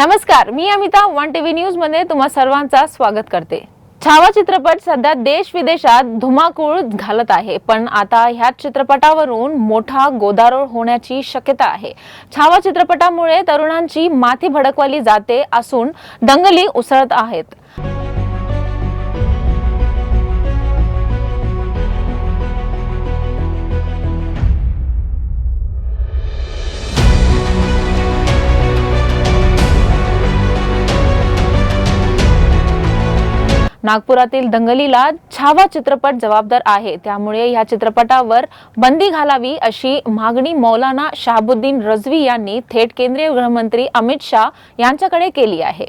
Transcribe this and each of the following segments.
नमस्कार मी Amita one TV न्यूजमध्ये तुम्हा सर्वांचा स्वागत करते. छावा चित्रपट सध्या देश विदेशात धुमाकूळ घालत आहे पण आता ह्या चित्रपटावरून मोठा गोदारोळ होण्याची शक्यता आहे. छावा चित्रपटामुळे तरुणांची माथी भडकवली जाते असून दंगली उसळत आहेत. नागपुरातील दंगलीला छावा चित्रपट जबाबदार आहे. त्यामुळे या चित्रपटावर बंदी घालावी अशी मागणी मौलाना शहाबुद्दीन रजवी यांनी थेट केंद्रीय गृहमंत्री अमित शाह यांच्याकडे केली आहे.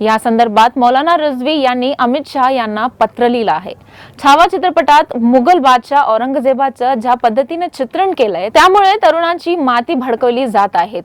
या संदर्भात मौलाना रझवी यांनी अमित शाह यांना पत्र लिहिलं आहे. छावा चित्रपटात मुघल बादशाह औरंगजेबाचं ज्या पद्धतीने चित्रण केलंय त्यामुळे तरुणांची माती भडकवली जात आहेत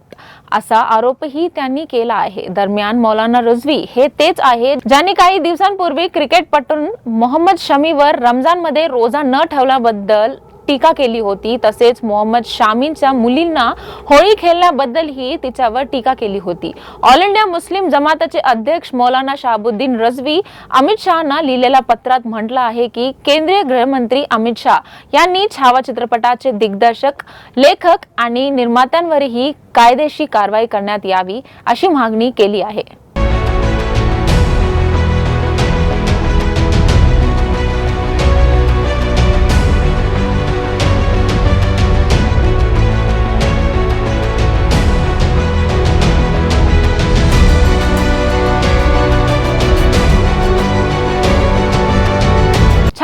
असा आरोपही त्यांनी केला आहे. दरम्यान मौलाना रझवी हे तेच आहेत ज्यांनी काही दिवसांपूर्वी क्रिकेटपटून मोहम्मद शमीवर रमजानमध्ये रोजा न ठेवल्याबद्दल टीका केली होती. तसेच मोहम्मद शामींच्या मुलींना होळी खेळण्याबद्दलही तिच्यावर टीका केली होती. ऑल इंडिया मुस्लिम जमाताचे अध्यक्ष मौलाना शहाबुद्दीन रजवी अमित शहाना लिहिलेल्या पत्रात म्हटलं आहे की केंद्रीय गृहमंत्री अमित शाह यांनी छावा चित्रपटाचे दिग्दर्शक लेखक आणि निर्मात्यांवरही कायदेशीर कारवाई करण्यात यावी अशी मागणी केली आहे.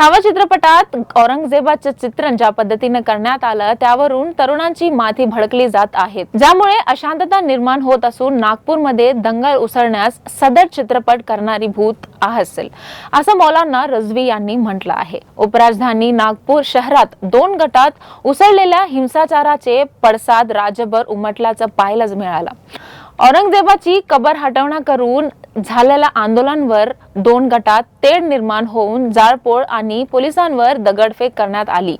छावा चित्रपटात औरंगजेबाचं चित्रण ज्या पद्धतीने करण्यात आलं त्यावरून तरुणांची माथी भडकली जात आहेत. ज्यामुळे अशांतता निर्माण होत असून नागपूरमध्ये दंगल उसळण्यास सदर चित्रपट करणारी भूत असेल असं मौलाना रजवी यांनी म्हटलं आहे. उपराजधानी नागपूर शहरात दोन गटात उसळलेल्या हिंसाचाराचे पडसाद राज्यभर उमटल्याचं पाहायलाच मिळालं. औरंगजेबाची कबर हटवणा करून झालेल्या आंदोलनावर दोन गटात तेढ निर्माण होऊन जाळपोळ आणि पोलिसांवर दगडफेक करण्यात आली.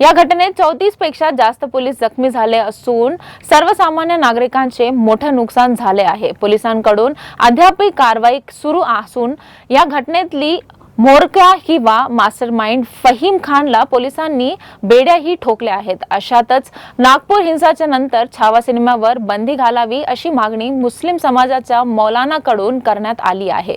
या घटनेत चौतीसपेक्षा जास्त पोलीस जखमी झाले असून सर्वसामान्य नागरिकांचे मोठे नुकसान झाले आहे. पोलिसांकडून अद्यापही कारवाई सुरू असून या घटनेतली मोरक्या किंवा मास्टर माइंड फहीम खानला पोलिसांनी बेड्याही ठोकल्या आहेत. अशातच नागपूर हिंसाच्या नंतर छावा सिनेमावर बंदी घालावी अशी मागणी मुस्लिम समाजाच्या मौलानाकडून करण्यात आली आहे.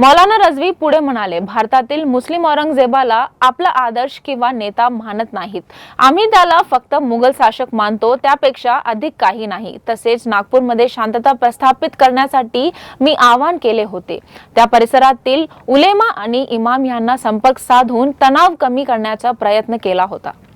मौलाना रजवी पुढे म्हणाले भारतातील मुस्लिम औरंगजेबाला आपला आदर्श किंवा नेता मानत नाहीत. आम्ही त्याला फक्त मुघल शासक मानतो त्यापेक्षा अधिक काही नाही. तसेच नागपूरमध्ये शांतता प्रस्थापित करण्यासाठी मी आवाहन केले होते. त्या परिसरातील उलेमा आणि इमाम यांना संपर्क साधून तणाव कमी करण्याचा प्रयत्न केला होता.